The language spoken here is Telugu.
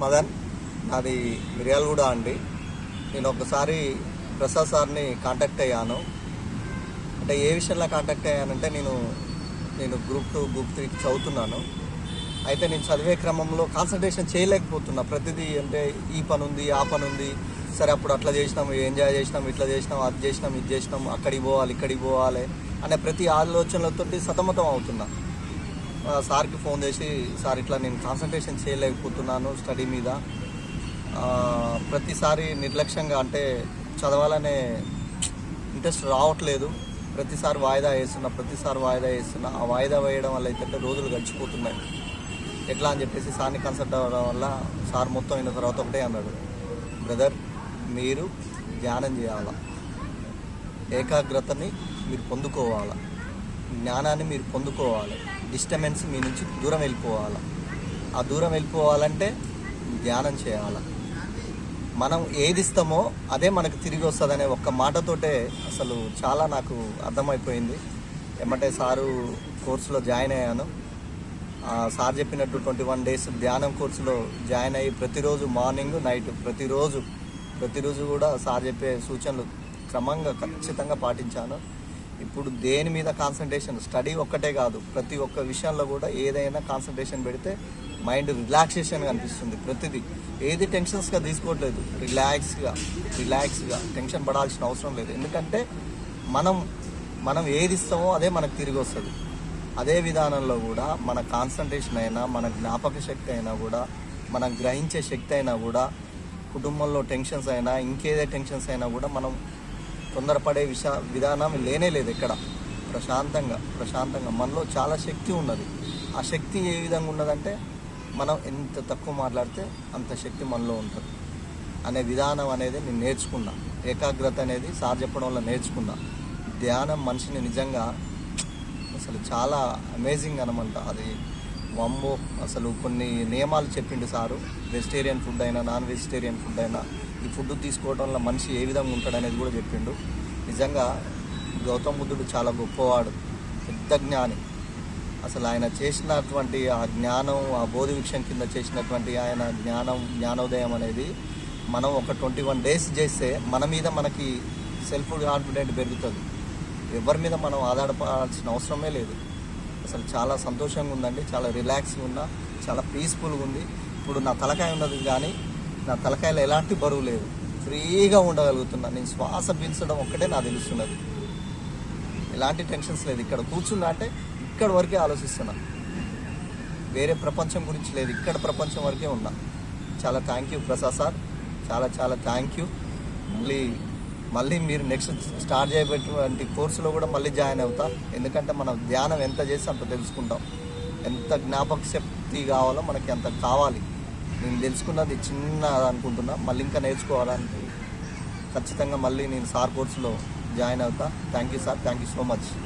మదన్. నాది మిర్యాలగూడ అండి. నేను ఒకసారి ప్రసాద్ సార్ని కాంటాక్ట్ అయ్యాను. అంటే ఏ విషయంలో కాంటాక్ట్ అయ్యానంటే నేను నేను గ్రూప్ టూ గ్రూప్ త్రీకి చదువుతున్నాను. అయితే నేను చదివే క్రమంలో కాన్సన్ట్రేషన్ చేయలేకపోతున్నా. ప్రతిదీ అంటే ఈ పని ఉంది ఆ పని ఉంది సరే అప్పుడు అట్లా చేసినాం ఎంజాయ్ చేసినాం ఇట్లా చేసినాం అది చేసినాం ఇది చేసినాం అక్కడికి పోవాలి ఇక్కడికి పోవాలి అనే ప్రతి ఆలోచనలతో సతమతం అవుతున్నా. సార్కి ఫోన్ చేసి సార్ ఇట్లా నేను కాన్సన్ట్రేషన్ చేయలేకపోతున్నాను స్టడీ మీద. ప్రతిసారి నిర్లక్ష్యంగా అంటే చదవాలనే ఇంట్రెస్ట్ రావట్లేదు. ప్రతిసారి వాయిదా వేస్తున్నా ప్రతిసారి వాయిదా వేస్తున్నా. ఆ వాయిదా వేయడం వల్ల ఏంటంటే రోజులు గడిచిపోతున్నాయి. ఎట్లా అని చెప్పేసి సార్ని కన్సల్ట్ అవ్వడం వల్ల సార్ మొత్తం అయిన తర్వాత ఒకటే అన్నాడు. బ్రదర్ మీరు ధ్యానం చేయాలా? ఏకాగ్రతని మీరు పొందుకోవాలా? జ్ఞానాన్ని మీరు పొందుకోవాలి. డిస్టర్బెన్స్ మీ నుంచి దూరం వెళ్ళిపోవాలి. ఆ దూరం వెళ్ళిపోవాలంటే ధ్యానం చేయాలి. మనం ఏది ఇస్తామో అదే మనకు తిరిగి వస్తుందనే ఒక్క మాటతోటే అసలు చాలా నాకు అర్థమైపోయింది. ఏమంటే సారు కోర్సులో జాయిన్ అయ్యాను. సార్ చెప్పినట్టు ట్వంటీ వన్ డేస్ ధ్యానం కోర్సులో జాయిన్ అయ్యి ప్రతిరోజు మార్నింగ్ నైట్ ప్రతిరోజు ప్రతిరోజు కూడా సార్ చెప్పే సూచనలు క్రమంగా ఖచ్చితంగా పాటించాను. ఇప్పుడు దేని మీద కాన్సన్ట్రేషన్ స్టడీ ఒక్కటే కాదు. ప్రతి ఒక్క విషయంలో కూడా ఏదైనా కాన్సన్ట్రేషన్ పెడితే మైండ్ రిలాక్సేషన్గా అనిపిస్తుంది ప్రతిదీ. ఏది టెన్షన్స్గా తీసుకోవట్లేదు. రిలాక్స్గా రిలాక్స్గా టెన్షన్ పడాల్సిన అవసరం లేదు. ఎందుకంటే మనం మనం ఏది ఇస్తామో అదే మనకు తిరిగి వస్తుంది. అదే విధానంలో కూడా మన కాన్సన్ట్రేషన్ అయినా మన జ్ఞాపక శక్తి అయినా కూడా మనం గ్రహించే శక్తి అయినా కూడా కుటుంబంలో టెన్షన్స్ అయినా ఇంకేదే టెన్షన్స్ అయినా కూడా మనం తొందరపడే విష విధానం లేనే లేదు ఎక్కడ. ప్రశాంతంగా ప్రశాంతంగా. మనలో చాలా శక్తి ఉన్నది. ఆ శక్తి ఏ విధంగా ఉన్నదంటే మనం ఎంత తక్కువ మాట్లాడితే అంత శక్తి మనలో ఉంటుంది. అనే విధానం అనేది నేను నేర్చుకున్నా. ఏకాగ్రత అనేది సార్ చెప్పడం వల్ల నేర్చుకున్నా. ధ్యానం మనిషిని నిజంగా అసలు చాలా అమేజింగ్ అనమాట అది వమ్మో అసలు కొన్ని నియమాలు చెప్పిండు సారు. వెజిటేరియన్ ఫుడ్ అయినా నాన్ వెజిటేరియన్ ఫుడ్ అయినా ఈ ఫుడ్ తీసుకోవడం వల్ల మనిషి ఏ విధంగా ఉంటాడు అనేది కూడా చెప్పిండు. నిజంగా గౌతమ్ బుద్ధుడు చాలా గొప్పవాడు పెద్ద జ్ఞాని. అసలు ఆయన చేసినటువంటి ఆ జ్ఞానం ఆ బోధి విషయం కింద చేసినటువంటి ఆయన జ్ఞానం జ్ఞానోదయం అనేది మనం ఒక ట్వంటీ వన్ డేస్ చేస్తే మన మీద మనకి సెల్ఫ్ కాన్ఫిడెంట్ పెరుగుతుంది. ఎవరి మీద మనం ఆధారపడాల్సిన అవసరమే లేదు. అసలు చాలా సంతోషంగా ఉందండి. చాలా రిలాక్స్గా ఉన్నా చాలా పీస్ఫుల్గా ఉంది. ఇప్పుడు నా తలకాయ ఉన్నది కానీ నా తలకాయలో ఎలాంటి బరువు లేదు. ఫ్రీగా ఉండగలుగుతున్నా. నేను శ్వాస పీల్చడం ఒక్కటే నాకు తెలుస్తున్నది. ఎలాంటి టెన్షన్స్ లేదు. ఇక్కడ కూర్చున్నా అంటే ఇక్కడ వరకే ఆలోచిస్తున్నా. వేరే ప్రపంచం గురించి లేదు. ఇక్కడ ప్రపంచం వరకే ఉన్నా. చాలా థ్యాంక్ యూ ప్రసాద్ సార్. చాలా చాలా థ్యాంక్ యూ మళ్ళీ మళ్ళీ మీరు నెక్స్ట్ స్టార్ట్ చేయబెట్టినటువంటి కోర్సులో కూడా మళ్ళీ జాయిన్ అవుతా. ఎందుకంటే మనం ధ్యానం ఎంత చేసి అంత తెలుసుకుంటాం. ఎంత జ్ఞాపక శక్తి కావాలో మనకి అంత కావాలి. నేను తెలుసుకున్నది చిన్న అనుకుంటున్నా. మళ్ళీ ఇంకా నేర్చుకోవడానికి ఖచ్చితంగా మళ్ళీ నేను సార్ కోర్సులో జాయిన్ అవుతా. Thank you sir thank you so much